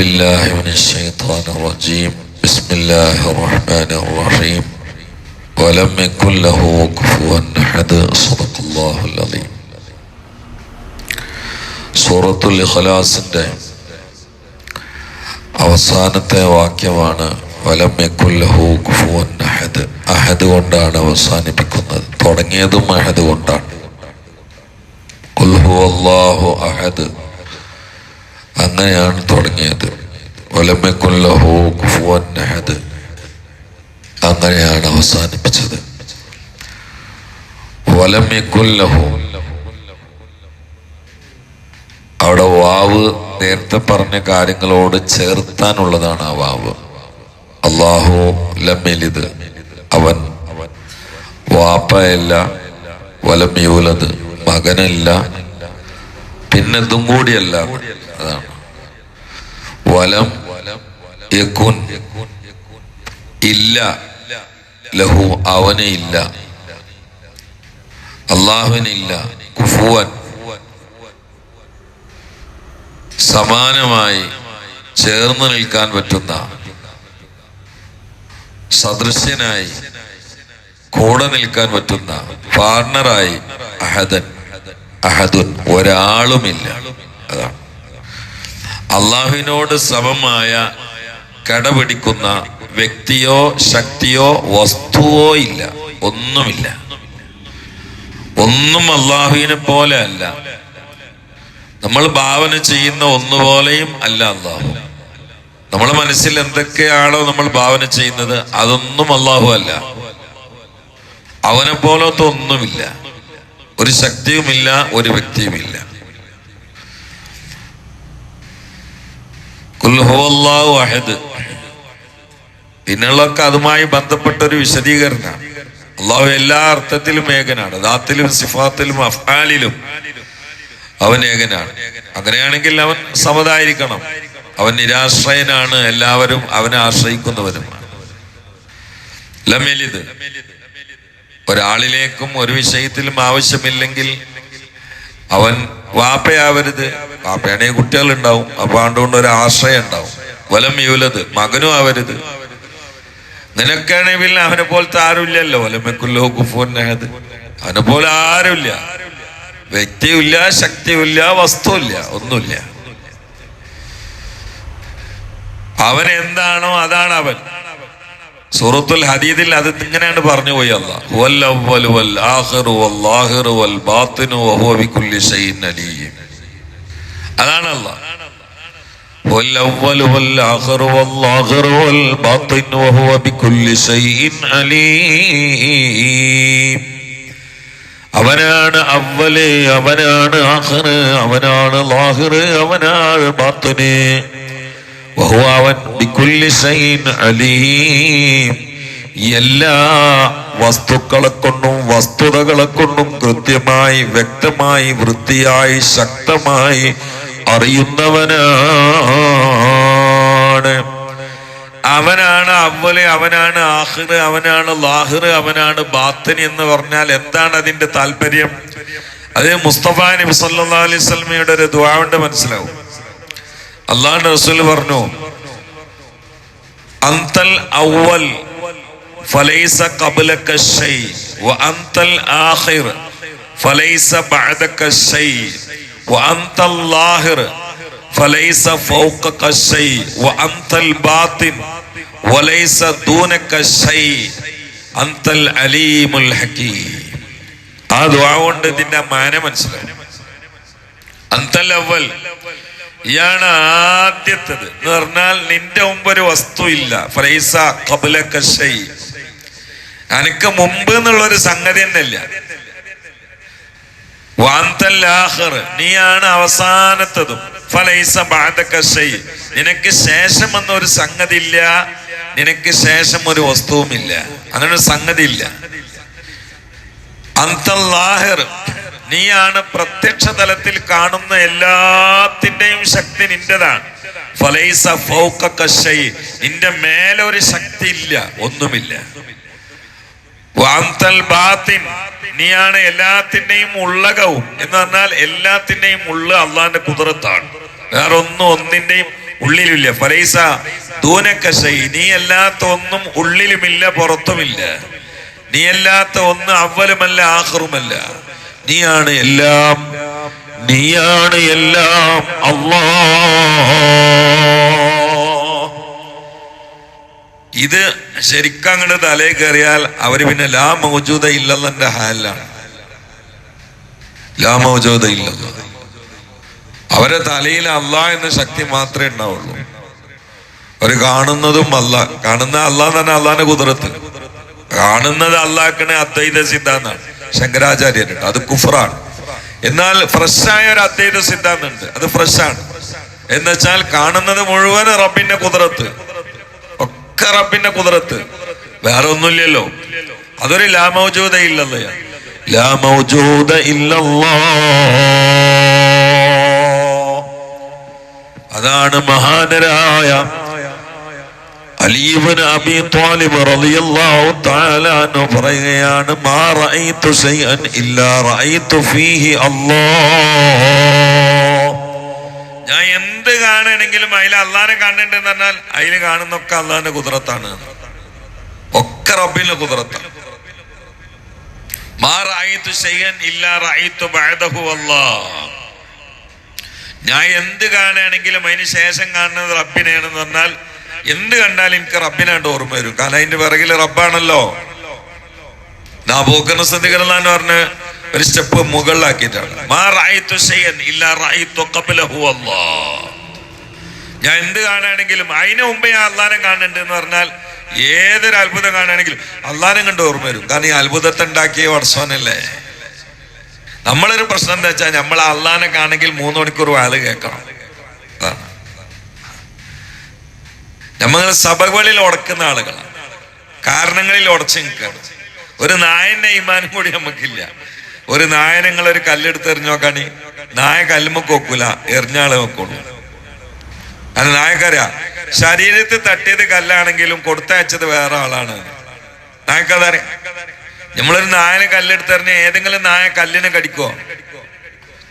بالله من الشيطان الرجيم بسم الله الرحمن الرحيم ولم يكن له كفوا أحد صدق الله العظيم സൂറത്തുൽ ഇഖ്ലാസിന്റെ അവസാനത്തെ വാക്യമാണ് വലം യക്കുല്ലഹു കുഫുവൻ അഹദ് അഹദ് കൊണ്ടാണ് അവസാനിപ്പിക്കുന്നത് തുടങ്ങിയതും അഹദ് കൊണ്ടാണ് കുൽഹു അല്ലാഹു അഹദ് അങ്ങനെയാണ് തുടങ്ങിയത്. അങ്ങനെയാണ് അവസാനിപ്പിച്ചത്. അവിടെ വാവ് നേരത്തെ പറഞ്ഞ കാര്യങ്ങളോട് ചേർത്താനുള്ളതാണ് ആ വാവ്. അള്ളാഹു ലമ്മിലിത് അവൻ വാപ്പയല്ല വലം യൂലത് മകനല്ല. പിന്നെ ഇതും കൂടിയല്ല. വലം യക്കുൻ ഇല്ല ലഹു അവന് ഇല്ല അള്ളാഹുവിനില്ല കുഫുവൻ സമാനമായി ചേർന്ന് നിൽക്കാൻ പറ്റുന്ന സദൃശ്യനായി കൂടെ നിൽക്കാൻ പറ്റുന്ന പാർട്ണറായി അഹദൻ അഹദുൻ ഒരാളുമില്ല അതാണ്. അള്ളാഹുവിനോട് സമമായ കടപിടിക്കുന്ന വ്യക്തിയോ ശക്തിയോ വസ്തുവോ ഇല്ല. ഒന്നുമില്ല. ഒന്നും അള്ളാഹുവിനെ പോലെ അല്ല. നമ്മൾ ഭാവന ചെയ്യുന്ന ഒന്നുപോലെയും അല്ല അള്ളാഹു. നമ്മളെ മനസ്സിൽ എന്തൊക്കെയാണോ നമ്മൾ ഭാവന ചെയ്യുന്നത് അതൊന്നും അള്ളാഹു അല്ല. അവനെ പോലത്തെ ഒന്നുമില്ല. ഒരു ശക്തിയുമില്ല ഒരു വ്യക്തിയുമില്ല. പിന്നുള്ളതൊക്കെ അതുമായി ബന്ധപ്പെട്ട ഒരു വിശദീകരണമാണ്. അള്ളാഹു എല്ലാ അർത്ഥത്തിലും ഏകനാണ്. ദാത്തിലും സിഫാത്തിലും അഫ്ആലിലും അവൻ ഏകനാണ്. അങ്ങനെയാണെങ്കിൽ അവൻ സമതായിരിക്കണം. അവൻ നിരാശ്രയനാണ്. എല്ലാവരും അവനെ ആശ്രയിക്കുന്നവരുമാണ് ലമെലിത് ഒരാളിലേക്കും ഒരു വിഷയത്തിലും ആവശ്യമില്ലെങ്കിൽ അവൻ വാപ്പയാവരുത്. വാപ്പയാണെങ്കിൽ കുട്ടികൾ ഉണ്ടാവും അപ്പൊ അതുകൊണ്ട് ഒരു ആശ്രയം ഉണ്ടാവും. വലം യൂലത് മകനും ആവരുത്. നിനക്കാണെങ്കിൽ അവനെ പോലത്തെ ആരുമില്ലല്ലോ. വലമെക്കുല്ലോ കുഫോനഹത് അവനെ പോലെ ആരുമില്ല. വ്യക്തിയുമില്ല ശക്തിയുമില്ല വസ്തുവില്ല ഒന്നുമില്ല. അവൻ എന്താണോ അതാണ് അവൻ. സൂറത്തുൽ ഹദീദിൽ അത് ഇങ്ങനെയാണ് പറഞ്ഞു പോയല്ല അതാണ് അവനാണ് അവനാണ് അവനാണ് ലാഹിറ് അവനാണ് ബാത്തിനെ. ഷൈഇൻ അലീം. എല്ലാ വസ്തുക്കളെ കൊണ്ടും വസ്തുതകളെ കൊണ്ടും കൃത്യമായി വ്യക്തമായി വൃത്തിയായി ശക്തമായി അറിയുന്നവനാണ്. അവനാണ് അവൽ അവനാണ് ആഹിറ് അവനാണ് ലാഹിറ് അവനാണ് ബാത്തനി എന്ന് പറഞ്ഞാൽ എന്താണ് അതിന്റെ താല്പര്യം? അതേ മുസ്തഫ നബി സല്ലാ അലൈഹി സ്വലമയുടെ ഒരു ദ്വാവുണ്ട് മനസ്സിലാവും. അള്ളാഹു റസൂൽ പറഞ്ഞു അന്തൽ അവൽ ഫലൈസ കബലക ഷൈ വ അന്തൽ ആഖിർ ഫലൈസ ബഅദക ഷൈ വ അന്തൽ ലാഹിർ ഫലൈസ ഫൗഖക ഷൈ വ അന്തൽ ബാത്തിൻ വലൈസ ദൂനക ഷൈ അന്തൽ അലീമുൽ ഹകീം. ആ ദുആ കൊണ്ട് ഇതിന്റെ മാന മനസ്സിലായി. അന്തൽ അവൽ ഇയാണ് ആദ്യത്തത്. എന്ന് പറഞ്ഞാൽ നിന്റെ മുമ്പ് ഒരു വസ്തു ഇല്ല. ഫലൈസ കബുലക ഷൈ. അനക്ക് മുമ്പ് എന്നുള്ള ഒരു സംഗതി തന്നെ ഇല്ല വാന്തല്ലാഹർ നീയാണ് അവസാനത്തതും. ഫലൈസ ബാധക ഷൈ. നിനക്ക് ശേഷം എന്നൊരു സംഗതി ഇല്ല. നിനക്ക് ശേഷം ഒരു വസ്തുവുമില്ല അങ്ങനെ ഒരു സംഗതി ഇല്ല. അന്തല്ലാഹിർ നീയാണ് പ്രത്യക്ഷ തലത്തിൽ കാണുന്ന എല്ലാത്തിന്റെയും ശക്തി നിന്റെതാണ് ഫലൈസ ഫൗക്കശൈ നിന്റെ മേലെ ഒരു ശക്തി ഇല്ല ഒന്നുമില്ല. നീയാണ് എല്ലാത്തിന്റെയും ഉള്ളകവും. എന്ന് പറഞ്ഞാൽ എല്ലാത്തിന്റെയും ഉള്ള അള്ളാന്റെ കുതിരത്താണ്. വേറെ ഒന്നും ഒന്നിന്റെയും ഉള്ളിലുമില്ല. ഫലൈസ ദൂനക്കശൈ നീ അല്ലാത്ത ഒന്നും ഉള്ളിലുമില്ല പുറത്തുമില്ല. നീ അല്ലാത്ത ഒന്ന് അവലുമല്ല ആഹറുമല്ല. നീയാണ് എല്ലാം നീയാണ് എല്ലാം അള്ളാ ഇത് ശരിക്കും അങ്ങോട്ട് തലേ കയറിയാൽ അവർ പിന്നെ ലാ മൗജൂദ ഇല്ലെന്നെ ഹാലാണ് ലാ മൗജൂദ ഇല്ലെന്ന് അവരെ തലയിൽ അല്ല എന്ന ശക്തി മാത്രമേ ഉണ്ടാവുള്ളൂ. അവർ കാണുന്നതും അല്ല കാണുന്ന അല്ലാന്ന് തന്നെ അള്ളാന്റെ കുതിരത്ത്. കാണുന്നത് അല്ലാക്കണേ അദ്വൈത സിദ്ധാന്താണ്. ശങ്കരാചാര്യരുണ്ട്. അത് കുഫറാണ്. എന്നാൽ ഫ്രഷായ ഒരു അദ്വൈത സിദ്ധാന്തമുണ്ട്. അത് ഫ്രഷാണ്. എന്നുവെച്ചാൽ കാണുന്നത് മുഴുവൻ റബ്ബിന്റെ കുതിരത്ത്. ഒക്കെ റബ്ബിന്റെ കുതിരത്ത്. വേറെ ഒന്നുമില്ലല്ലോ. അതൊരു ലാമൗജൂത ഇല്ലല്ലോ. ലാമൗജൂത ഇല്ലല്ലോ. അതാണ് മഹാനരായ ത്വാലിബ് റളിയല്ലാഹു തആല പറയുകയാണ് മാ ശൈഅൻ ഇല്ലാ ഫീഹി അല്ലാഹ്. ഞാൻ എന്ത് കാണണമെങ്കിലും അതിൽ അള്ളാനെ കാണണ്ടെന്ന് പറഞ്ഞാൽ അതിൽ കാണുന്നൊക്കെ അള്ളാന്റെ കുതിരത്താണ്. ഒക്കെ റബ്ബിന്റെ കുതിരത്താണ്. മാ ശൈഅൻ ഇല്ലാ ബഅദഹു അല്ലാഹ്. ഞാൻ എന്ത് കാണുകയാണെങ്കിലും അതിന് ശേഷം കാണുന്നത് റബ്ബിനെയാണെന്ന് പറഞ്ഞാൽ എന്ത് കണ്ടാലും എനിക്ക് റബ്ബിനായിട്ട് ഓർമ്മ വരും. കാരണം അതിന്റെ പിറകിൽ റബ്ബാണല്ലോ. നാബൂക്കർ സദ്യകളെന്ന് പറഞ്ഞ് ഒരു സ്റ്റെപ്പ് മുകളിലാക്കിയിട്ടാണ്. ഞാൻ എന്ത് കാണുകയാണെങ്കിലും അതിന് മുമ്പേ ഞാൻ അള്ളാനെ കാണുന്നുണ്ട് എന്ന് പറഞ്ഞാൽ ഏതൊരു അത്ഭുതം കാണുകയാണെങ്കിലും അള്ളാനെ കണ്ട് ഓർമ്മ വരും. കാരണം ഈ അത്ഭുതത്തെ ഉണ്ടാക്കിയ വർഷവനല്ലേ നമ്മളൊരു പ്രശ്നം എന്താ വെച്ചാൽ നമ്മൾ അള്ളാനെ കാണെങ്കിൽ മൂന്ന് മണിക്കൂർ വാൽ കേൾക്കണം അതാണ് നമ്മൾ സഭകളിൽ ഉടക്കുന്ന ആളുകളാണ്. കാരണങ്ങളിൽ ഉടച്ചു നിൽക്കുകയാണ്. ഒരു നായന്റെ ഈമാനും കൂടി നമുക്കില്ല. ഒരു നായ നിങ്ങൾ ഒരു കല്ലെടുത്ത് എറിഞ്ഞു നോക്കാണി. നായ കല്ലുമ്മക്ക് വെക്കൂല എറിഞ്ഞാളെ നോക്കുള്ളൂ അത് നായക്കറിയാ. ശരീരത്തിൽ തട്ടിയത് കല്ലാണെങ്കിലും കൊടുത്തയച്ചത് വേറെ ആളാണ്. നായക്കതറിയാം നമ്മളൊരു നായനെ കല്ലെടുത്തെറിഞ്ഞ ഏതെങ്കിലും നായ കല്ലിനെ കടിക്കോ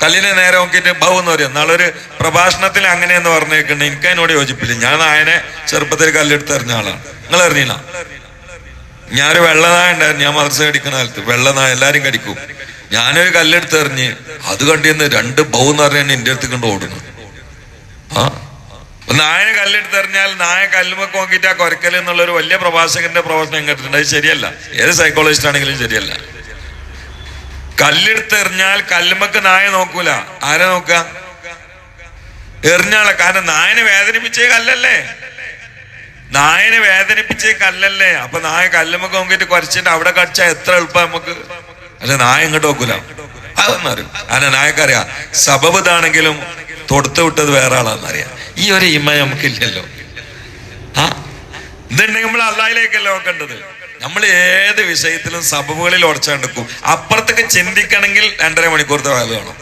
കല്ലിനെ നേരെ നോക്കിയിട്ട് ബഹു എന്ന് പറയും. നാളൊരു പ്രഭാഷണത്തിൽ അങ്ങനെയെന്ന് പറഞ്ഞേക്കുന്നുണ്ട് എനിക്ക് അതിനോട് യോജിപ്പില്ല. ഞാൻ നായനെ ചെറുപ്പത്തിൽ കല്ലെടുത്ത് എറിഞ്ഞ ആളാണ്. നിങ്ങൾ എറിഞ്ഞില്ല? ഞാനൊരു വെള്ളനായ ഉണ്ടായിരുന്നു. ഞാൻ മദർസ കടിക്കുന്ന കാലത്ത്. വെള്ളനായ എല്ലാരും കടിക്കും. ഞാനൊരു കല്ലെടുത്ത് എറിഞ്ഞ് അത് കണ്ടിന്ന് രണ്ട് ബൗ എന്ന് പറഞ്ഞാൽ എന്റെ അടുത്ത് കൊണ്ട് ഓടുന്നു. ആ? നായനെ കല്ലെടുത്ത് കല്ലെടുത്തെറിഞ്ഞാൽ നായ കല്ലുമൊക്കെ നോക്കിയിട്ട് ആ കൊരക്കൽ എന്നുള്ള ഒരു വലിയ പ്രഭാഷകന്റെ പ്രവർത്തനം കേട്ടിട്ടുണ്ട്. അത് ശരിയല്ല. ഏത് സൈക്കോളജിസ്റ്റ് ആണെങ്കിലും ശരിയല്ല. കല്ലെടുത്തെറിഞ്ഞാൽ കല്ലുമക്ക് നായ നോക്കൂല. ആരെ നോക്ക? എറിഞ്ഞാളെ കാരണം നായനെ വേദനിപ്പിച്ചേ കല്ലല്ലേ? നായനെ വേദനിപ്പിച്ചേ കല്ലല്ലേ? അപ്പൊ നായ കല്ലുമ്പക്ക് നോക്കിയിട്ട് കുറച്ചിട്ട് അവിടെ കടിച്ചാൽ എത്ര എളുപ്പം നമുക്ക്. പക്ഷെ നായ ഇങ്ങോട്ട് നോക്കൂല. അതൊന്നറിയാം. അല്ല നായക്കറിയാം സബബ് ഇതാണെങ്കിലും തൊടുത്ത് വിട്ടത് വേറെ ആളാണെന്നറിയാം. ഈ ഒരു ഇമ നമുക്കില്ലല്ലോ. ആ? ഇതുണ്ടെങ്കിൽ നമ്മൾ അള്ളാഹിലേക്കല്ലേ നോക്കേണ്ടത്. നമ്മൾ ഏത് വിഷയത്തിലും സബബുകളിൽ ഉടച്ചെടുക്കും അപ്പുറത്തൊക്കെ ചിന്തിക്കണമെങ്കിൽ രണ്ടര മണിക്കൂറത്തെ വേല വേണം.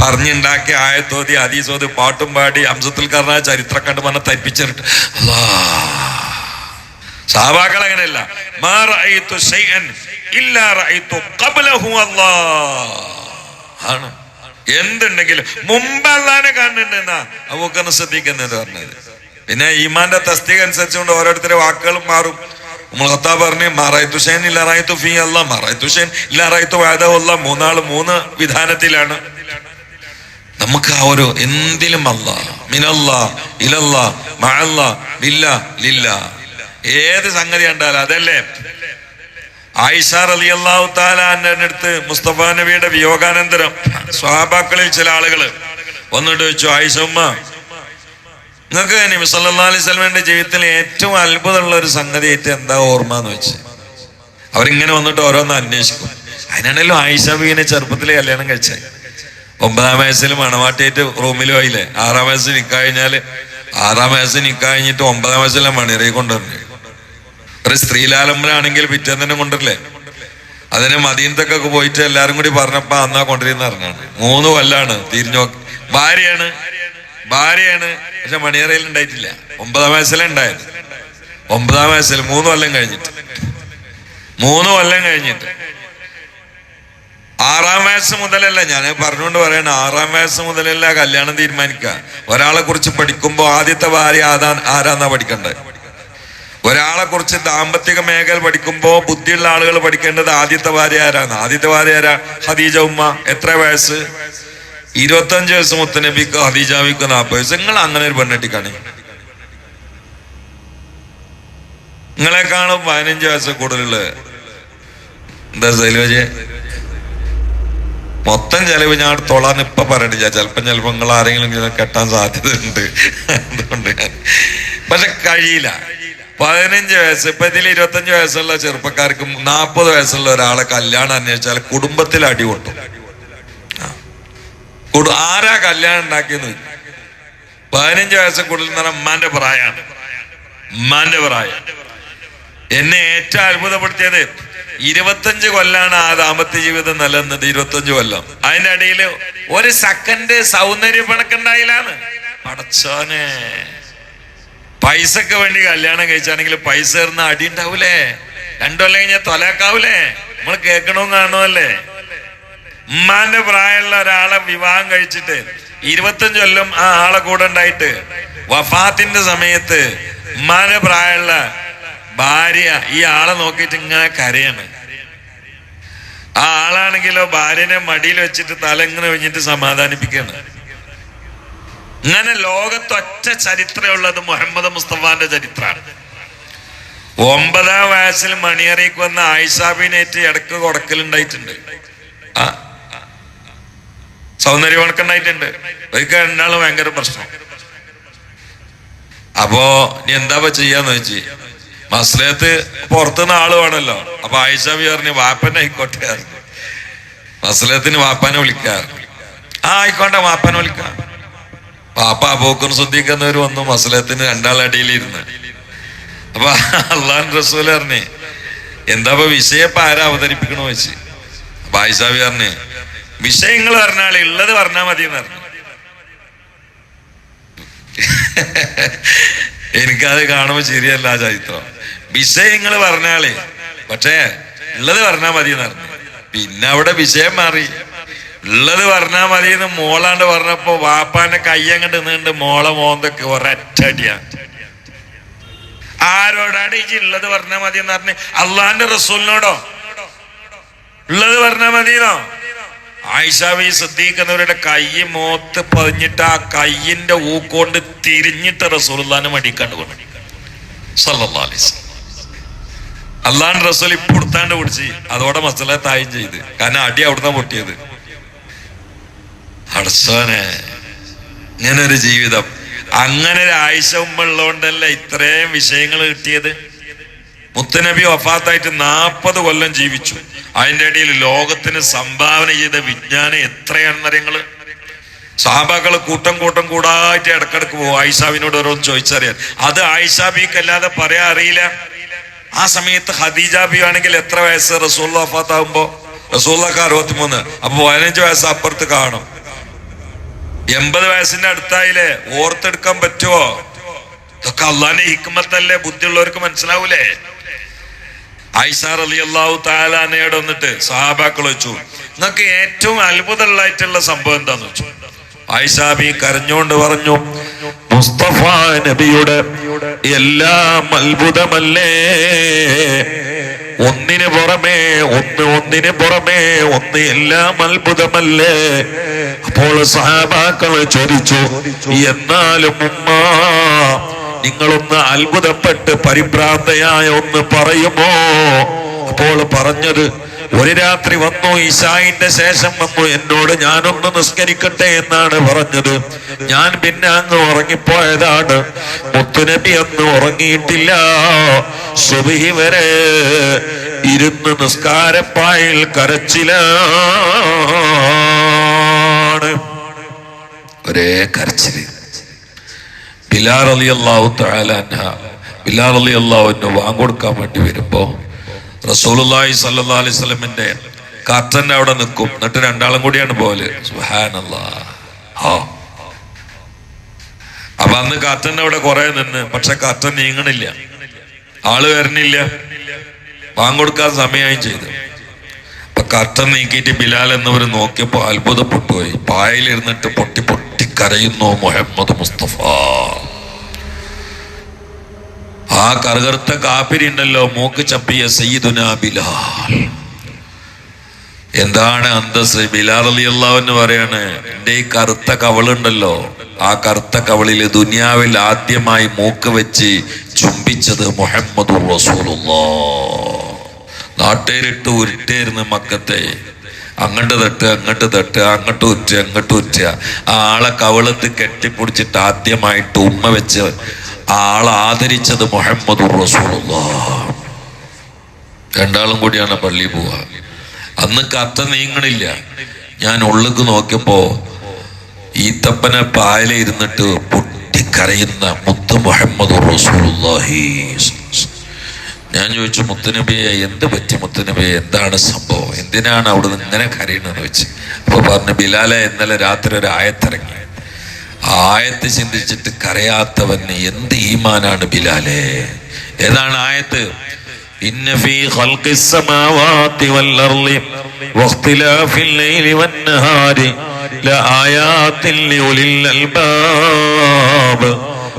പറഞ്ഞുണ്ടാക്കി ആയത്തോതി അതീസോതി പാട്ടും പാടി അംസത്തിൽ കർണ ചരിത്രം കണ്ട് പറഞ്ഞ തരിപ്പിച്ചിട്ട്. അല്ലാ. അങ്ങനെയല്ല എന്തുണ്ടെങ്കിലും മുമ്പ് അള്ളാനെ കാണുന്നുണ്ടെന്നാ അവക്കന്ന് ശ്രദ്ധിക്കുന്നത് പറഞ്ഞത്. പിന്നെ ഈമാന്റെ തസ്തിക അനുസരിച്ചുകൊണ്ട് ഓരോരുത്തരുടെ വാക്കുകളും മാറും. നമ്മൾ കത്താ പറഞ്ഞു മാറായത്തു ഷേൻ ഇല്ലാറായത്തു ഫി അല്ല മാറായത്തു ഷേൻ ഇല്ലാറായത്തു വാദവല്ല മൂന്നാൾ മൂന്ന് വിധാനത്തിലാണ്. നമുക്ക് ആ ഒരു എന്തിലും അല്ല മിനല്ല ഇലല്ല മഴല്ല ബില്ല ലില്ല ഏത് സംഗതി കണ്ടാലും അതല്ലേ? ആയിഷാർ അലി അള്ളാഹു താലാന്റെ മുസ്തഫ നബിയുടെ വിയോഗാനന്തരം സ്വഹാബാക്കളിൽ ചില ആളുകൾ വന്നിട്ട് ചോദിച്ചു ആയിഷ ഉമ്മ നിങ്ങൾക്ക് നബി സല്ലാ അലൈഹി സ്വലമിന്റെ ജീവിതത്തിൽ ഏറ്റവും അത്ഭുതമുള്ള ഒരു സംഗതി ആയിട്ട് എന്താ ഓർമ്മ എന്ന് വെച്ച്. അവരിങ്ങനെ വന്നിട്ട് ഓരോന്ന് അന്വേഷിക്കും. അതിനാണല്ലോ ആയിഷ ബീനെ ചെറുപ്പത്തിലെ കല്യാണം കഴിച്ചത് ഒമ്പതാം വയസ്സിൽ മണവാട്ടിയായിട്ട് റൂമിൽ പോയില്ലേ? ആറാം വയസ്സിൽ നിൽക്കഴിഞ്ഞാൽ ആറാം വയസ്സിൽ നിൽക്കഴിഞ്ഞിട്ട് ഒമ്പതാം വയസ്സിലെ മണിയറയിൽ കൊണ്ടുവരണേ ഒരു സ്ത്രീലാലംബനാണെങ്കിൽ പിറ്റേ തന്നെ കൊണ്ടുവരില്ലേ? അതിന് മദീനത്തൊക്കെ പോയിട്ട് എല്ലാരും കൂടി പറഞ്ഞപ്പോ അന്നാ കൊണ്ടുവരുന്ന മൂന്ന് കൊല്ലാണ് തിരിഞ്ഞു ഭാര്യയാണ് ഭാര്യയാണ് പക്ഷെ മണിയറയിൽ ഉണ്ടായിട്ടില്ല. ഒമ്പതാം വയസ്സിലെ ഉണ്ടായത്. ഒമ്പതാം വയസ്സിൽ മൂന്ന് കൊല്ലം കഴിഞ്ഞിട്ട്. മൂന്ന് കൊല്ലം കഴിഞ്ഞിട്ട്. ആറാം വയസ്സ് മുതലല്ല ഞാൻ പറഞ്ഞുകൊണ്ട് പറയണ ആറാം വയസ്സ് മുതലല്ല കല്യാണം തീരുമാനിക്കുക. ഒരാളെ കുറിച്ച് പഠിക്കുമ്പോൾ ആദ്യത്തെ ഭാര്യ ആരാ ആരാന്നാ പഠിക്കണ്ടേ? ഒരാളെ കുറിച്ച് ദാമ്പത്തിക മേഖല പഠിക്കുമ്പോൾ ബുദ്ധിയുള്ള ആളുകൾ പഠിക്കേണ്ടത് ആദ്യത്തെ ഭാര്യ ആരാണ്? ആദ്യത്തെ ഭാര്യ ആരാ? ഹദീജ ഉമ്മ. എത്ര വയസ്സ്? ഇരുപത്തഞ്ച് വയസ്സ് മുത്തനബിക്ക് ഹദീജാബിക്ക് നാൽപ്പത് വയസ്സ് നിങ്ങൾ അങ്ങനെ ഒരു പെണ്ണെട്ടിക്കാണി. നിങ്ങളെക്കാളും പതിനഞ്ച് വയസ്സ് കൂടുതലുള്ള. എന്താ സൈലോജെ മൊത്തം ചെലവ് ഞാൻ തൊളാന്ന് ഇപ്പൊ പറയണില്ല ചിലപ്പം ചിലപ്പോ നിങ്ങൾ ആരെങ്കിലും കെട്ടാൻ സാധ്യതയുണ്ട്. അതുകൊണ്ട് പക്ഷെ കഴിയില്ല. പതിനഞ്ച് വയസ്സ് ഇപ്പൊ ഇതിൽ ഇരുപത്തഞ്ച് വയസ്സുള്ള ചെറുപ്പക്കാർക്ക് നാൽപ്പത് വയസ്സുള്ള ഒരാളെ കല്യാണം അന്വേഷിച്ചാൽ കുടുംബത്തിൽ അടി. കുടു- ആരാ കല്യാണം ഉണ്ടാക്കിയെന്ന്. പതിനഞ്ച് വയസ്സ് കൂടുതൽ എന്ന് പറഞ്ഞാൽ ഉമ്മാന്റെ പ്രായമാണ് ഉമ്മാന്റെ പ്രായം. എന്നെ ഏറ്റവും അത്ഭുതപ്പെടുത്തിയത് ഇരുപത്തഞ്ച് കൊല്ലാണ് ആ ദാമ്പത്യ ജീവിതം നിലനിന്നത് ഇരുപത്തഞ്ച് കൊല്ലം. അതിന്റെ ഇടയിൽ ഒരു സെക്കൻഡ് സൗന്ദര്യ പിണക്കുണ്ടായില്ലാന്ന് പടച്ചോനെ. പൈസക്ക് വേണ്ടി കല്യാണം കഴിച്ചാണെങ്കിൽ പൈസ എറിഞ്ഞ അടി ഉണ്ടാവൂലേ? രണ്ടു കൊല്ലം കഴിഞ്ഞാൽ തൊലക്കാവൂലേ നമ്മൾ കേൾക്കണമെന്ന് കാണുമല്ലേ ഉമ്മാന്റെ പ്രായമുള്ള ഒരാളെ വിവാഹം കഴിച്ചിട്ട് ഇരുപത്തഞ്ച് കൊല്ലം ആ ആളെ കൂടെ ഉണ്ടായിട്ട് വഫാത്തിന്റെ സമയത്ത് ഉമ്മാന്റെ പ്രായമുള്ള ഭാര്യ ഈ ആളെ നോക്കിയിട്ട് ഇങ്ങനെ കരയാണ്. ആ ആളാണെങ്കിലോ ഭാര്യനെ മടിയിൽ വെച്ചിട്ട് തല ഇങ്ങനെ വെഞ്ഞിട്ട് സമാധാനിപ്പിക്കുകയാണ് ഇങ്ങനെ ലോകത്തൊറ്റ ചരിത്രമുള്ളത് മുഹമ്മദ് മുസ്തഫാന്റെ ചരിത്രമാണ് ഒമ്പതാം വയസ്സിൽ മണിയറിക്ക് വന്ന ആയിഷാബിനേറ്റ് ഇടയ്ക്ക് കൊടുക്കലുണ്ടായിട്ടുണ്ട്. ആ സൗന്ദര്യ കണക്കുണ്ടായിട്ടുണ്ട് അതൊക്കെ രണ്ടാളും ഭയങ്കര പ്രശ്നം. അപ്പോ നീ എന്താ ചെയ്യാന്ന് വെച്ച്? മസ്ലത്ത് പുറത്തുനിന്ന് ആൾ വേണല്ലോ. അപ്പൊ ആയിഷ പറഞ്ഞു വാപ്പനെ ആയിക്കോട്ടെ മസ്ലേത്തിന് വാപ്പാനെ വിളിക്കാറ് ആ ആയിക്കോട്ടെ വാപ്പാനെ വിളിക്കാം. വാപ്പ അബൂക്കർ ശ്രദ്ധിക്കുന്നവർ വന്നു മസ്ലേത്തിന് രണ്ടാളടിയിലിരുന്ന്. അപ്പൊ അള്ളാൻ റസൂൽ പറഞ്ഞേ എന്താ വിഷയപ്പ ആരാ അവതരിപ്പിക്കണോ വെച്ച്? അപ്പൊ ആയിഷാബി പറഞ്ഞേ വിഷയങ്ങൾ പറഞ്ഞാൽ ഉള്ളത് പറഞ്ഞാൽ മതി എന്ന് പറഞ്ഞു. എനിക്കത് കാണുമ്പോൾ ശരിയല്ല ആ ചരിത്രം. വിഷയങ്ങൾ പറഞ്ഞാലേ പക്ഷേ ഉള്ളത് പറഞ്ഞാൽ മതി എന്ന് പറഞ്ഞു. പിന്നെ അവിടെ വിഷയം മാറി. ഉള്ളത് പറഞ്ഞാൽ മതി എന്ന് മോളാണ്ട് പറഞ്ഞപ്പോ വാപ്പാന്റെ കയ്യങ്ങട്ട് നിന്നുണ്ട് മോളെ മോന്തൊക്കെ ഒരറ്റടിയാ ആരോടാണ് ഈ ഉള്ളത് പറഞ്ഞാൽ മതി എന്ന് പറഞ്ഞ് അള്ളാന്റെ റസൂലിനോടോ? ഉള്ളത് പറഞ്ഞാൽ മതിയെന്നോ? ആയിഷാബി ശ്രദ്ധിക്കുന്നവരുടെ കൈ മോത്ത് പതിഞ്ഞിട്ട് ആ കയ്യിന്റെ ഊക്കൊണ്ട് തിരിഞ്ഞിട്ട് റസൂൽദാന് മടിക്കാണ്ട് കൊണ്ടു അള്ളാൻ റസൂൽ ഇപ്പൊടുത്താണ്ട് പിടിച്ച് അതോടെ മസല തായും ചെയ്ത്. കാരണം അടി അവിടുന്ന് പൊട്ടിയത്. അടച്ചോനെ ഇങ്ങനൊരു ജീവിതം. അങ്ങനെ ഒരു ആയിഷ ഉമ്മ ഉള്ളതുകൊണ്ടല്ല ഇത്രയും വിഷയങ്ങൾ കിട്ടിയത്? മുത്തനബി വഫാത്തായിട്ട് നാൽപ്പത് കൊല്ലം ജീവിച്ചു. അതിന്റെ ഇടയിൽ ലോകത്തിന് സംഭാവന ചെയ്ത വിജ്ഞാനം എത്രയാണെന്ന് അറിയങ്ങൾ സാബാക്കൾ കൂട്ടം കൂട്ടം കൂടായിട്ട് ഇടക്കിടക്ക് പോകും ആയിഷാബിനോട് ഓരോന്ന് ചോദിച്ചറിയാൻ. അത് ആയിഷാബിക്ക് അല്ലാതെ പറയാൻ അറിയില്ല. ആ സമയത്ത് ഹദീജാബി ആണെങ്കിൽ എത്ര വയസ്സ്? റസൂൽ വഫാത്താകുമ്പോ റസൂള്ളക്ക് അറുപത്തിമൂന്ന്. അപ്പൊ പതിനഞ്ച് വയസ്സ് അപ്പുറത്ത് കാണും. എൺപത് വയസ്സിന്റെ അടുത്തായില്ലേ? ഓർത്തെടുക്കാൻ പറ്റുമോ ഇതൊക്കെ അള്ളാന്റെ ഹിക്മത്തല്ലേ? ബുദ്ധിയുള്ളവർക്ക് മനസ്സിലാവൂലേ? ഐസാർ അലി അള്ളാഹു താലാനയോട് വന്നിട്ട് സഹാബാക്കൾ വെച്ചു. നിങ്ങൾക്ക് ഏറ്റവും അത്ഭുതമുള്ളതായിട്ടുള്ള സംഭവം എന്താന്ന് വെച്ചു? ഐസാബി കരഞ്ഞുകൊണ്ട് പറഞ്ഞു മുസ്തഫ നബിയുടെ എല്ലാം അത്ഭുതമല്ലേ? ഒന്നിന് പുറമേ ഒന്ന് ഒന്നിന് പുറമേ ഒന്ന് എല്ലാം അത്ഭുതമല്ലേ? അപ്പോൾ സഹാബാക്കൾ ചോദിച്ചു എന്നാലും ഉമ്മ നിങ്ങളൊന്ന് അത്ഭുതപ്പെട്ട് പരിഭ്രാന്തയായ ഒന്ന് പറയുമോ? അപ്പോൾ പറഞ്ഞത് ഒരു രാത്രി വന്നു ഈശായിന്റെ ശേഷം വന്നു എന്നോട് ഞാനൊന്ന് നിസ്കരിക്കട്ടെ എന്നാണ് പറഞ്ഞത്. ഞാൻ പിന്നെ അങ്ങ് ഉറങ്ങിപ്പോയതാണ്. മുത്തുനബി അന്ന് ഉറങ്ങിയിട്ടില്ല. സുബഹി വരെ ഇരുന്ന് നിസ്കാരപ്പായിൽ കരച്ചിലാണ്. ഒരേ കരച്ചിൽ. ബിലാൽ അലി അള്ളാഹു തആലാൻഹ ബിലാൽ അലി അള്ളാഹുവിന് വാങ്ങൊടുക്കാൻ വേണ്ടി വരുമ്പോ റസൂലുള്ളാഹി സല്ലാ അലൈഹി സ്വലമിന്റെ കർട്ടന്റെ അവിടെ നിൽക്കും. എന്നിട്ട് രണ്ടാളും കൂടിയാണ് പോൽ അപ്പൊ അന്ന് കർട്ടന്റെ അവിടെ കുറെ നിന്ന്. പക്ഷെ കർട്ടൻ നീങ്ങണില്ല. ആൾ വരണില്ല. വാങ്ങൊടുക്കാൻ സമയമായി ചെയ്തു. അപ്പൊ കർട്ടൻ നീക്കിയിട്ട് ബിലാൽ എന്നവർ നോക്കിയപ്പോ അത്ഭുതപ്പെട്ടുപോയി പായലിരുന്നിട്ട് പൊട്ടി പൊട്ടി. കരയുന്നു മുഹമ്മദ് മുസ്തഫ. ആ കറുകറുത്ത കാപ്പിരിണ്ടല്ലോ മൂക്ക് ചപ്പിയ സയ്യിദുന ബിലാൽ. എന്താണ് അന്തസ് ബിലാൽ അലി അള്ളാവെന്ന് പറയാണ് എന്റെ ഈ കറുത്ത കവളുണ്ടല്ലോ ആ കറുത്ത കവളിൽ ദുനിയാവിൽ ആദ്യമായി മൂക്ക് വെച്ച് ചുംബിച്ചത് മുഹമ്മദ് റസൂലുള്ള. നാട്ടേരിട്ട് ഉരുട്ടേരുന്ന് മക്കത്തെ. അങ്ങോട്ട് തട്ട് അങ്ങോട്ട് തട്ട് അങ്ങോട്ട് ഉറ്റ അങ്ങോട്ട് ഉറ്റ ആളെ കവളത്ത് കെട്ടിപ്പിടിച്ചിട്ട് ആദ്യമായിട്ട് ഉമ്മ വെച്ച് ആളെ ആദരിച്ചത് മുഹമ്മദ് റസൂലുള്ള. രണ്ടാളും കൂടിയാണ് പള്ളി പോവുക. അന്ന് കത്ത നീങ്ങണില്ല. ഞാൻ ഉള്ളിക്ക് നോക്കിയപ്പോ ഈത്തപ്പനെ പായലിരുന്നിട്ട് പൊട്ടിക്കരയുന്ന മുത്ത് മുഹമ്മദ് റസൂലുള്ളാഹി. ഞാൻ ചോദിച്ചു മുത്തുനബിയെ എന്ത് പറ്റി മുത്തുനബിയെ എന്താണ് സംഭവം എന്തിനാണ് അവിടെ നിന്ന് ഇങ്ങനെ കരയണമെന്ന് വെച്ച് അപ്പൊ പറഞ്ഞു ബിലാലെ ഇന്നലെ രാത്രി ഒരു ആയത്തിറങ്ങി ആ ആയത്ത് ചിന്തിച്ചിട്ട് കരയാത്തവന് എന്ത് ഈമാനാണ് ബിലാലെ ഏതാണ് ആയത്ത് إن في خلق السماوات والأرض واختلاف الليل والنهار لآيات لأولي الألباب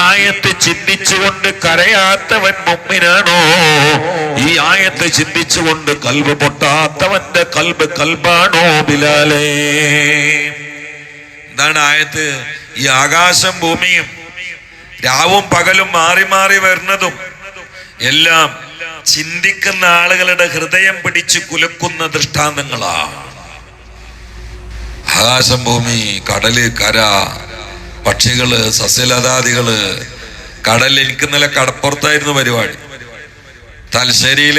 ആയത്ത് ചിന്തിച്ചുകൊണ്ട് കരയാത്തവൻ മുമ്പിനാണോ ഈ ആയത്ത് ചിന്തിച്ചുകൊണ്ട് കൽബ് പൊട്ടാത്തവന്റെ കൽബ് കൽബാണോ ബിലാലേ? എന്താണ് ആയത്ത്? ഈ ആകാശം ഭൂമിയും രാവും പകലും മാറി മാറി വരുന്നതും എല്ലാം ചിന്തിക്കുന്ന ആളുകളുടെ ഹൃദയം പിടിച്ച് കുലുക്കുന്ന ദൃഷ്ടാന്തങ്ങളാണ്. ആകാശം ഭൂമി കടൽ കര പക്ഷികൾ സസ്യലതാദികൾ കടൽ എനിക്ക് ഇന്നലെ കടപ്പുറത്തായിരുന്നു പരിപാടി. തലശ്ശേരിയിൽ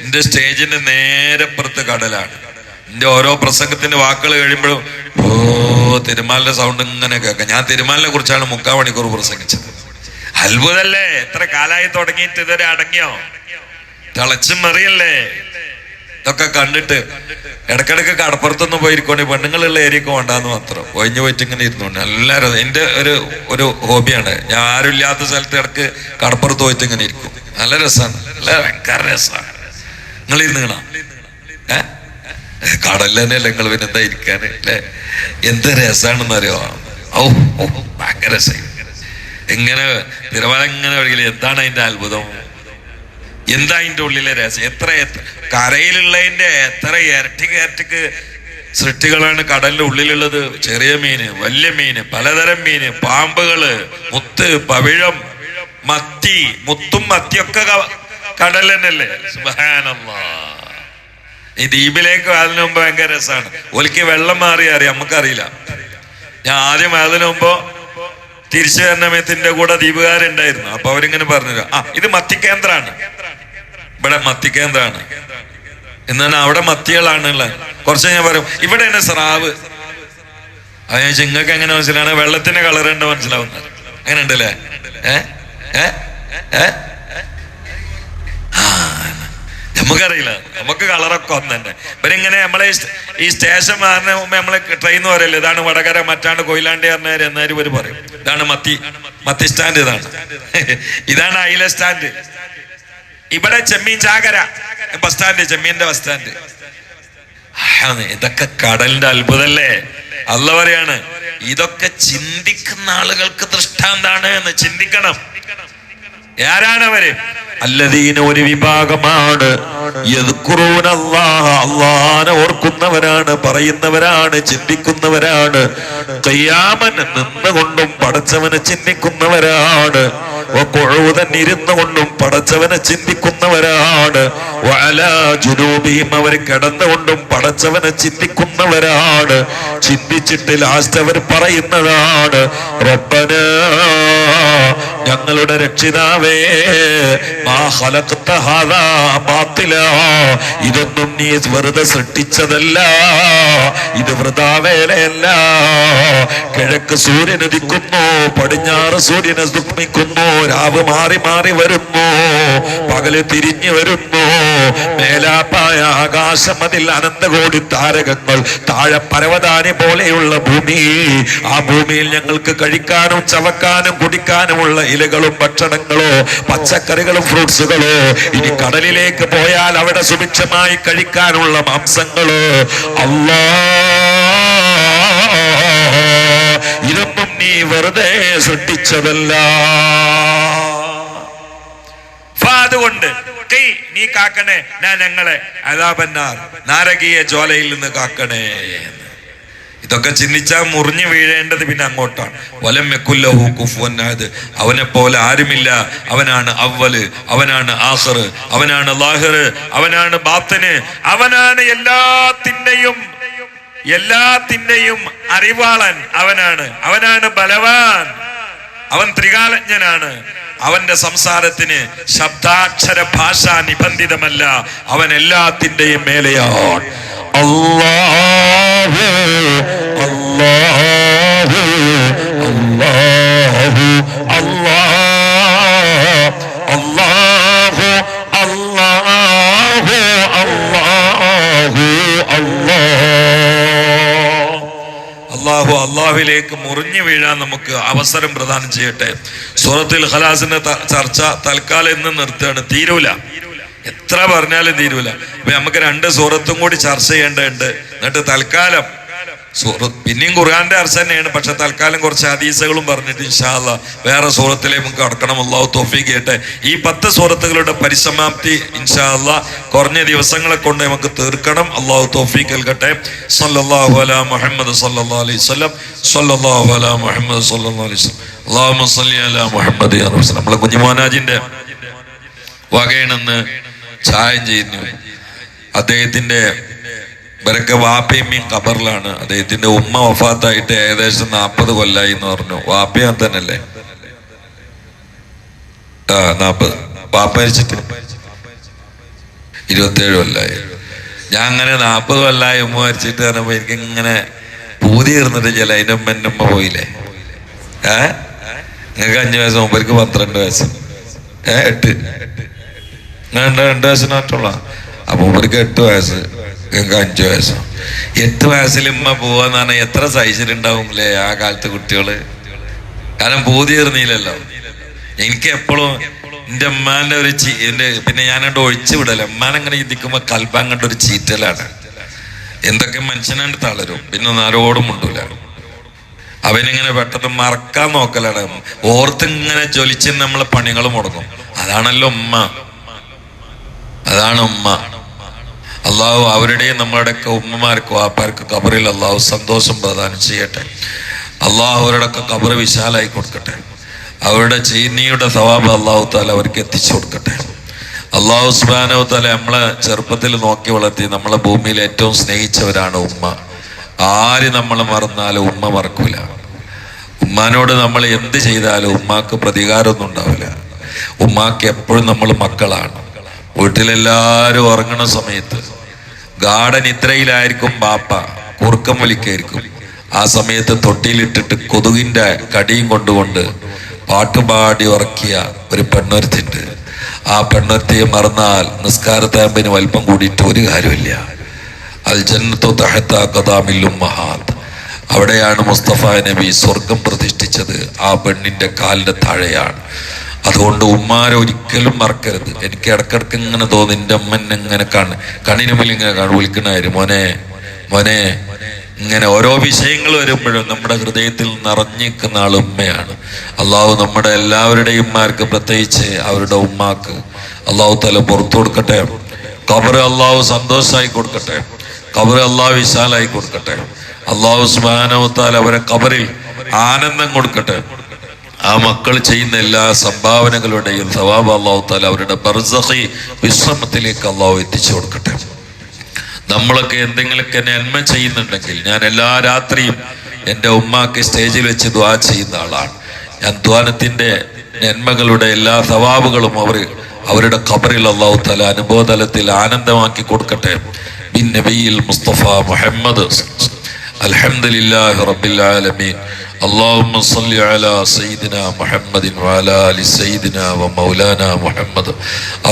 എന്റെ സ്റ്റേജിന് നേരെ പുറത്ത് കടലാണ്. എന്റെ ഓരോ പ്രസംഗത്തിന്റെ വാക്കുകൾ കഴിയുമ്പോഴും ഓ തിരുമാലിന്റെ സൗണ്ട് ഇങ്ങനെ കേൾക്കാം. ഞാൻ തിരുമാലിനെ കുറിച്ചാണ് മുക്കാൽ മണിക്കൂർ പ്രസംഗിച്ചത്. അത്ഭുതല്ലേ? എത്ര കാലായി തുടങ്ങിയിട്ട് ഇതുവരെ അടങ്ങിയോ? തിളച്ചും മറിയല്ലേ? ഇതൊക്കെ കണ്ടിട്ട് ഇടക്കിടക്ക് കടപ്പുറത്തൊന്നും പോയിരിക്കോണേ പെണ്ണുങ്ങളുള്ള ഏരിയക്ക് വേണ്ടാന്ന് മാത്രം. ഒഴിഞ്ഞു പോയിട്ട് ഇങ്ങനെ ഇരുന്നോണ്ട് എല്ലാവരും എന്റെ ഒരു ഒരു ഹോബിയാണ്. ഞാൻ ആരും ഇല്ലാത്ത സ്ഥലത്ത് ഇടയ്ക്ക് കടപ്പുറത്ത് പോയിട്ട് ഇങ്ങനെ ഇരിക്കും. നല്ല രസമാണ് നല്ല ഭയങ്കര രസമാണ് നിങ്ങൾ ഇരുന്ന് കാണാം. ഏ? കടലിൽ തന്നെയല്ലേ നിങ്ങൾ പിന്നെ എന്താ ഇരിക്കാൻ അല്ലേ? എന്ത് രസാണെന്ന് അറിയോ? ഭയങ്കര രസം ഇങ്ങനെ നിരവധി ഇങ്ങനെ എന്താണ് അതിന്റെ അത്ഭുതം? എന്താ അതിന്റെ ഉള്ളിലെ രസം എത്ര കരയിലുള്ളതിന്റെ എത്ര ഇരട്ടിക്ക് ഇരട്ടിക്ക് സൃഷ്ടികളാണ് കടലിന്റെ ഉള്ളിലുള്ളത്. ചെറിയ മീന് വലിയ മീന് പലതരം മീന് പാമ്പുകൾ മുത്ത് പവിഴം മത്തി മുത്തും മത്തിയൊക്കെ കടൽ തന്നെയല്ലേ? ഈ ദ്വീപിലേക്ക് അതിനു മുമ്പ് ഭയങ്കര രസമാണ് ഒലിക്ക് വെള്ളം മാറി അറിയാം നമുക്കറിയില്ല. ഞാൻ ആദ്യം അതിനു മുമ്പ് തിരിച്ചു വരണമയത്തിന്റെ കൂടെ ദ്വീപുകാരുണ്ടായിരുന്നു. അപ്പൊ അവരിങ്ങനെ പറഞ്ഞു ആ ഇത് മത്തിക്കേന്ദ്രാണ് ഇവിടെ മത്തിക്കേന്ദ്രാണ് എന്നാൽ അവിടെ മത്തികളാണ് ഉള്ളത് കുറച്ച് ഞാൻ പറയും ഇവിടെ തന്നെ സ്രാവ്. അത് ഞാൻ നിങ്ങൾക്ക് എങ്ങനെ മനസ്സിലാണ് വെള്ളത്തിന്റെ കളർ ഉണ്ട് മനസ്സിലാവുന്നത്? അങ്ങനെ ഉണ്ടല്ലേ? നമുക്കറിയില്ല. നമുക്ക് കളറൊക്കെ ഒന്ന് തന്നെ. ഇവരിങ്ങനെ നമ്മളെ ഈ സ്റ്റ- ഈ സ്റ്റേഷൻ മാറിന് മുമ്പ് നമ്മളെ ട്രെയിൻ പറയല്ലേ ഇതാണ് വടകര മറ്റാണ്ട് കൊയിലാണ്ടി പറഞ്ഞവര് എന്നാലും ഇവർ പറയും? ഇതാണ് മത്തി മത്തി സ്റ്റാൻഡ് ഇതാണ്. ഇതാണ് അയില സ്റ്റാൻഡ് ഇവിടെ ചെമ്മീൻ ചാകര. ബസ് സ്റ്റാൻഡ് ചെമ്മീന്റെ ബസ് സ്റ്റാൻഡ്. ഇതൊക്കെ കടലിന്റെ അത്ഭുതല്ലേ അല്ല പറയാണ് ഇതൊക്കെ ചിന്തിക്കുന്ന ആളുകൾക്ക് ദൃഷ്ടാന്താണ് എന്ന് ചിന്തിക്കണം. ആരാണവര് അല്ലദീന ഒരു വിഭാഗമാണ്. അല്ലാഹനെ ഓർക്കുന്നവരാണ് പറയുന്നവരാണ് ചിന്തിക്കുന്നവരാണ്. കയ്യാമൻ നിന്നുകൊണ്ടും പടച്ചവനെ ചിന്തിക്കുന്നവരാണ്. ഇരുന്നു കൊണ്ടും പടച്ചവനെ ചിന്തിക്കുന്നവരാണ്. ജുനൂബിഹിം അവർ കിടന്നുകൊണ്ടും പടച്ചവനെ ചിന്തിക്കുന്നവരാണ്. ചിന്തിച്ചിട്ട് ലാസ്റ്റ് അവർ പറയുന്നതാണ് റബ്ബന ഞങ്ങളുടെ രക്ഷിതാവേ മാ ഖലഖ്ത ഹാദാ ബാത്തിലാ ഇതൊന്നും നീ വെറുതെ സൃഷ്ടിച്ചതല്ല. ഇത് വൃതാവേലയല്ല. കിഴക്ക് സൂര്യൻ ഉദിക്കുന്നു പടിഞ്ഞാറ് സൂര്യനെ ദുഃഖിക്കുന്നു രാവ് മാറി മാറി വരുന്നു പകൽ തിരിഞ്ഞു വരുന്നു. മേലാപ്പായ ആകാശം അതിൽ അനന്തകോടി താരകങ്ങൾ താഴെ പരവതാനി പോലെയുള്ള ഭൂമി. ആ ഭൂമിയിൽ ഞങ്ങൾക്ക് കഴിക്കാനും ചവക്കാനും കുടിക്കാനുമുള്ള ഇലകളും ഭക്ഷണങ്ങളോ പച്ചക്കറികളും ഫ്രൂട്ട്സുകളോ ഇനി കടലിലേക്ക് പോയാൽ അവിടെ സുഭിക്ഷമായി കഴിക്കാനുള്ള മാംസങ്ങളോ അല്ലാ ഇതൊന്നും നീ വെറുതെ സൃഷ്ടിച്ചതല്ല അതുകൊണ്ട് കൈ നീ കാക്കണേ ഞാൻ ഞങ്ങളെ അതാപന്നാർ നാരകീയ ജ്വാലയിൽ നിന്ന് കാക്കണേ. ഇതൊക്കെ ചിന്തിച്ചാൽ മുറിഞ്ഞു വീഴേണ്ടത് പിന്നെ അങ്ങോട്ടാണ്. വലം മെക്കുല്ലഹു കുഫുവന്നായത് അവനെ പോലെ ആരുമില്ല. അവനാണ് അവൽ അവനാണ് ആസർ അവനാണ് ലാഹിർ. അവനാണ് ബാത്തന്. അവനാണ് എല്ലാത്തിന്റെയും എല്ലാത്തിന്റെയും അറിവാളൻ. അവനാണ്. അവനാണ് ബലവാൻ. അവൻ ത്രികാലജ്ഞനാണ്. അവന്റെ സംസാരത്തിന് ശബ്ദാക്ഷര ഭാഷ നിബന്ധിതമല്ല. അവൻ എല്ലാത്തിന്റെയും മേലെയാണ് അള്ളാഹുവിലേക്ക് മുറിഞ്ഞു വീഴാൻ നമുക്ക് അവസരം പ്രദാനം ചെയ്യട്ടെ. സൂറത്തുൽ ഖലാസിന്റെ ചർച്ച തൽക്കാലം ഇന്ന് നിർത്തുകയാണ്. തീരൂല. എത്ര പറഞ്ഞാലും തീരൂല. അപ്പൊ നമുക്ക് രണ്ട് സൂറത്തും കൂടി ചർച്ച ചെയ്യേണ്ടതുണ്ട്. എന്നിട്ട് തൽക്കാലം സൂറത്ത് പിന്നെയും ഖുർആാന്റെ അർച്ച തന്നെയാണ്. പക്ഷെ തൽക്കാലം കുറച്ച് ഹദീസുകളും പറഞ്ഞിട്ട് ഇൻഷാല്ല വേറെ സൂറത്തിലേ നമുക്ക് അടക്കണം അള്ളാഹു തോഫീ കേട്ടെ ഈ പത്ത് സൂറത്തുകളുടെ പരിസമാപ്തി ഇൻഷാല്ല കുറഞ്ഞ ദിവസങ്ങളെ കൊണ്ട് നമുക്ക് തീർക്കണം. അള്ളാഹു തോഫീ കേൾക്കട്ടെ സല്ലല്ലാഹു അലാ മുഹമ്മദ് അലൈഹി മുഹമ്മദ് അലൈഹി അല്ലാഹുമ്മ സല്ലി മുഹമ്മദ് നമ്മളെ കുഞ്ഞുമോനാജിന്റെ വകയണെന്ന് ചായം ചെയ്യുന്നു. അദ്ദേഹത്തിന്റെ ഇവരൊക്കെ വാപ്പയമ്മയും ഖബറിലാണ്. അദ്ദേഹത്തിന്റെ ഉമ്മ വഫാത്തായിട്ട് ഏകദേശം നാൽപ്പത് കൊല്ലായി എന്ന് പറഞ്ഞു. വാപ്പയും തന്നെയല്ലേ ആ നാൽപ്പത് വാപ്പ മരിച്ചിട്ട് ഇരുപത്തേഴ് കൊല്ലായി. ഞാൻ അങ്ങനെ നാൽപ്പത് കൊല്ലായി ഉമ്മ മരിച്ചിട്ട് പറഞ്ഞപ്പോ എനിക്ക് ഇങ്ങനെ പൂതി തീർന്നിട്ട് ചില അതിന്റെ ഉമ്മ എന്റെ ഉമ്മ പോയില്ലേ? ഏ? നിങ്ങൾക്ക് അഞ്ചു വയസ്സ് മുമ്പർക്ക് പന്ത്രണ്ട് വയസ്സ്. ഏ എട്ട്. ഞാൻ രണ്ട് രണ്ട് വയസ്സിന് മാറ്റുള്ള അപ്പൊ ഇവർക്ക് എട്ട് വയസ്സ് നിങ്ങൾക്ക് അഞ്ചു വയസ്സോ. എട്ട് വയസ്സിൽ ഉമ്മ പോവാന്ന് പറഞ്ഞാൽ എത്ര സഹിച്ചിട്ടുണ്ടാവും അല്ലേ ആ കാലത്ത് കുട്ടികൾ? കാരണം പൂതി തീർന്നില്ലല്ലോ എനിക്ക് എപ്പോഴും എന്റെ ഉമ്മാന്റെ ഒരു ചീ എന്റെ പിന്നെ ഞാനങ്ങോട്ട് ഒഴിച്ചു വിടല. ഉമ്മാനങ്ങനെ ചിന്തിക്കുമ്പോ കൽബങ്ങോട്ട് ഒരു ചീറ്റലാണ്. എന്തൊക്കെ മനുഷ്യനാണ്ട് തളരും. പിന്നെ നാരോടും മുണ്ടൂല. അവനിങ്ങനെ പെട്ടെന്ന് മറക്കാൻ നോക്കലാണ്. ഓർത്തിങ്ങനെ ജ്വലിച്ച് നമ്മളെ പണികൾ മുടങ്ങും. അതാണല്ലോ ഉമ്മ. അതാണ് ഉമ്മ. അള്ളാഹു അവരുടെയും നമ്മളുടെയൊക്കെ ഉമ്മമാർക്ക് ആപ്പാർക്ക് കബറിൽ അള്ളാഹു സന്തോഷം പ്രദാനം ചെയ്യട്ടെ. അള്ളാഹു അവരുടെയൊക്കെ കബറ് വിശാലായി കൊടുക്കട്ടെ. അവരുടെ ചീനിയുടെ സവാബ് അള്ളാഹു താല അവർക്ക് എത്തിച്ചു കൊടുക്കട്ടെ. അള്ളാഹു സുബാനോ താല നമ്മളെ ചെറുപ്പത്തിൽ നോക്കി വളർത്തി നമ്മളെ ഭൂമിയിൽ ഏറ്റവും സ്നേഹിച്ചവരാണ് ഉമ്മ. ആര് നമ്മൾ മറന്നാലും ഉമ്മ മറക്കൂല. ഉമ്മാനോട് നമ്മൾ എന്ത് ചെയ്താലും ഉമ്മാക്ക് പ്രതികാരമൊന്നും ഉണ്ടാവില്ല. ഉമ്മാക്ക് എപ്പോഴും നമ്മൾ മക്കളാണ്. വീട്ടിലെല്ലാരും ഉറങ്ങുന്ന സമയത്ത് ഗാർഡൻ ഇത്രയിലായിരിക്കും ബാപ്പ കുറുക്കം വലിക്കായിരിക്കും. ആ സമയത്ത് തൊട്ടിയിലിട്ടിട്ട് കൊതുകിന്റെ കടിയും കൊണ്ടുകൊണ്ട് പാട്ടുപാടി ഉറക്കിയ ഒരു പെണ്ണൊരുത്തിണ്ട്. ആ പെണ്ണൊരുത്തിയെ മറന്നാൽ നിസ്കാരത്താമ്പിന് വലിപ്പം കൂടിയിട്ട് ഒരു കാര്യമില്ല അൽ ജന്നത്തു തഹത്ത കഥാമില്ലും മഹാത്ത് അവിടെയാണ് മുസ്തഫ നബി സ്വർഗം പ്രതിഷ്ഠിച്ചത്. ആ പെണ്ണിന്റെ കാലിന്റെ താഴെയാണ്. അതുകൊണ്ട് ഉമ്മാരെ ഒരിക്കലും മറക്കരുത്. എനിക്ക് ഇടക്കിടക്ക് ഇങ്ങനെ തോന്നി എന്റെ അമ്മൻ ഇങ്ങനെ കാണ്. കണ്ണിന് മുന്നിൽ ഇങ്ങനെ കാണും. വിളിക്കണമായിരുന്നു മോനെ മോനെ. ഇങ്ങനെ ഓരോ വിഷയങ്ങൾ വരുമ്പോഴും നമ്മുടെ ഹൃദയത്തിൽ നിറഞ്ഞിരിക്കുന്ന ആൾ ഉമ്മയാണ്. അള്ളാഹു നമ്മുടെ എല്ലാവരുടെയും ഉമ്മാർക്ക് പ്രത്യേകിച്ച് അവരുടെ ഉമ്മാക്ക് അള്ളാഹു തല പുറത്തു കൊടുക്കട്ടെ. കബർ അള്ളാഹു സന്തോഷമായി കൊടുക്കട്ടെ. കബർ അള്ളാഹു വിശാലായി കൊടുക്കട്ടെ. അള്ളാഹു സ്മാനവത്താൽ അവരെ കബറിൽ ആനന്ദം കൊടുക്കട്ടെ. ആ മക്കൾ ചെയ്യുന്ന എല്ലാ സംഭാവനകളുടെയും സവാബ് അള്ളാഹു താല അവരുടെ ബർസഹി വിശ്രമത്തിലേക്ക് അള്ളാഹു എത്തിച്ചു കൊടുക്കട്ടെ. നമ്മളൊക്കെ എന്തെങ്കിലുമൊക്കെ നന്മ ചെയ്യുന്നുണ്ടെങ്കിൽ ഞാൻ എല്ലാ രാത്രിയും എന്റെ ഉമ്മാക്ക് സ്റ്റേജിൽ വെച്ച് ദ്വാ ചെയ്യുന്ന ആളാണ്. ഞാൻ ദ്വാനത്തിന്റെ നന്മകളുടെ എല്ലാ സവാബുകളും അവർ അവരുടെ ഖബറിൽ അള്ളാഹു തല അനുഭവതലത്തിൽ ആനന്ദമാക്കി കൊടുക്കട്ടെ. ബിൻ നബിയിൽ മുസ്തഫ മുഹമ്മദ്. അൽഹംദുലില്ലാഹി റബിൻ اللهم صل على سيدنا محمد وعلى ال سيدنا ومولانا محمد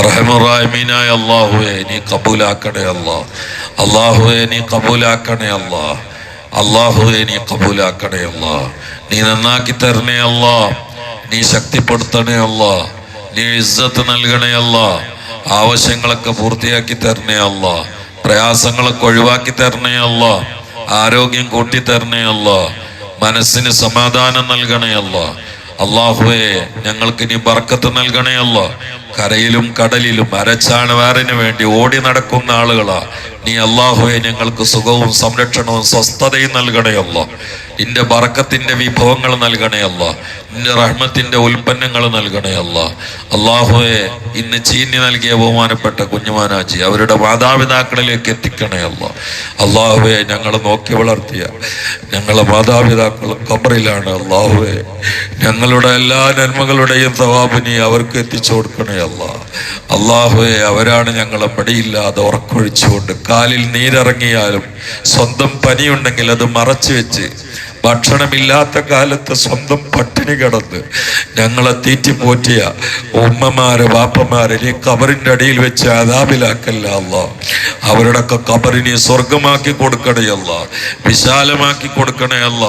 അർഹമറായമീനായ അള്ളാഹുവെ നീ കബൂലാക്കണേ അല്ലാ അള്ളാഹുവെ നീ കബൂലാക്കണേ അല്ലാ അള്ളാഹുവെ നീ കബൂലാക്കണേ അല്ലാ നീ നന്നാക്കി തരണേ അല്ലാ നീ ശക്തിപ്പെടുത്തണേ അല്ലാ നീ ഇസ്സത്ത് നൽകണേ അല്ലാ ആവശ്യങ്ങളൊക്കെ പൂർത്തിയാക്കി തരണേ അല്ലാ പ്രയാസങ്ങളൊക്കെ ഒഴിവാക്കി തരണേ അല്ലാ ആരോഗ്യം കൂട്ടി തരണേ അല്ലാ മനസ്സിന് സമാധാനം നൽകണേ അള്ളാഹുവെ ഞങ്ങൾക്ക് ഇനി ബർക്കത്ത് നൽകണേ അല്ല. കരയിലും കടലിലും അരച്ചാണവാറിന് വേണ്ടി ഓടി നടക്കുന്ന ആളുകളാ. നീ അള്ളാഹുവെ ഞങ്ങൾക്ക് സുഖവും സംരക്ഷണവും സ്വസ്ഥതയും നൽകണേ അല്ല. നിന്റെ ബറക്കത്തിന്റെ വിഭവങ്ങൾ നൽകണേ അല്ല. നിന്റെ റഹ്മത്തിന്റെ ഉൽപ്പന്നങ്ങൾ നൽകണേ അല്ല. അള്ളാഹുവെ ഇന്ന് ചീഞ്ഞു നൽകിയ ബഹുമാനപ്പെട്ട കുഞ്ഞുമാനാജി അവരുടെ മാതാപിതാക്കളിലേക്ക് എത്തിക്കണേ അല്ല. അള്ളാഹുവെ ഞങ്ങൾ നോക്കി വളർത്തിയ ഞങ്ങളെ മാതാപിതാക്കൾ കബറിലാണ് അള്ളാഹുവെ ഞങ്ങളുടെ എല്ലാ നന്മകളുടെയും സവാബിനി അവർക്ക് എത്തിച്ചു കൊടുക്കണേ അല്ല. അള്ളാഹുവെ അവരാണ് ഞങ്ങളെ പടിയില്ലാതെ ഉറക്കൊഴിച്ചുകൊണ്ട് കാലിൽ നീരിറങ്ങിയാലും സ്വന്തം പനിയുണ്ടെങ്കിൽ അത് മറച്ചു വെച്ച് ഭക്ഷണമില്ലാത്ത കാലത്ത് സ്വന്തം പട്ടിണി കിടന്ന് ഞങ്ങളെ തീറ്റിപ്പോറ്റിയ ഉമ്മമാര് വാപ്പമാര് നീ കബറിന്റെ അടിയിൽ വെച്ച് അതാപിലാക്കല്ല അല്ല അവരുടെയൊക്കെ കബറിനെ സ്വർഗമാക്കി കൊടുക്കണേ അല്ല വിശാലമാക്കി കൊടുക്കണേ അല്ല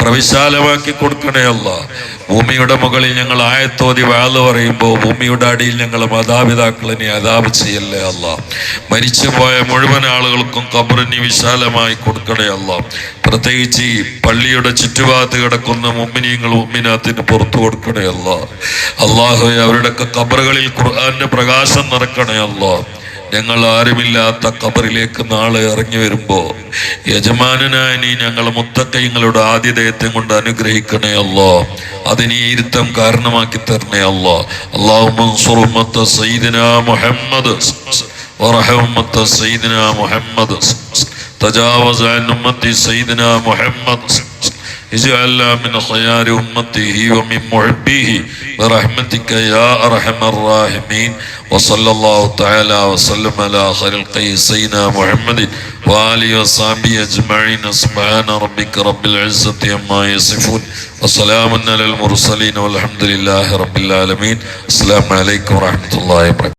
പ്രവിശാലമാക്കി കൊടുക്കണേ അല്ല ഭൂമിയുടെ മുകളിൽ ഞങ്ങൾ ആയത്തോതി വാൾ പറയുമ്പോൾ ഭൂമിയുടെ അടിയിൽ ഞങ്ങൾ മാതാപിതാക്കളെ നീ അതാപ് ചെയ്യല്ലേ അല്ല മരിച്ചുപോയ മുഴുവൻ ആളുകൾക്കും കബറിനി വിശാലമായി കൊടുക്കണേ അല്ല പ്രത്യേകിച്ച് ഈ പള്ളിയുടെ ചുറ്റുഭാഗത്ത് കിടക്കുന്ന മുമ്മിനിയങ്ങൾ മുമ്മിനാത്തിന് പുറത്തു കൊടുക്കണേ അല്ല. അള്ളാഹു അവരുടെ കബറുകളിൽ ഖുർആാന്റെ പ്രകാശം നിറക്കണേ അല്ല. ഞങ്ങൾ ആരുമില്ലാത്ത കബറിലേക്ക് നാളെ ഇറങ്ങി വരുമ്പോ യജമാനായ നീ ഞങ്ങൾ മുത്തക്കൈങ്ങളുടെ ആതിഥേയത്വം കൊണ്ട് അനുഗ്രഹിക്കണേ അല്ലോ. അതിന് ഇരുത്തം കാരണമാക്കി തരണേ അല്ലോ. അള്ളാഹു മുഹമ്മദ്. മുഹമ്മദ്. تجاوز عن أمة سيدنا محمد. اجعلنا من خيار أمته ومن محبيه. برحمتك يا أرحم الراحمين. وصلى الله تعالى وسلم على خير القي سيدنا محمد وآله وصحبه أجمعين. سبحان ربك رب العزة عما يصفون. وسلام على المرسلين والحمد لله رب العالمين. السلام عليكم ورحمة الله وبركاته.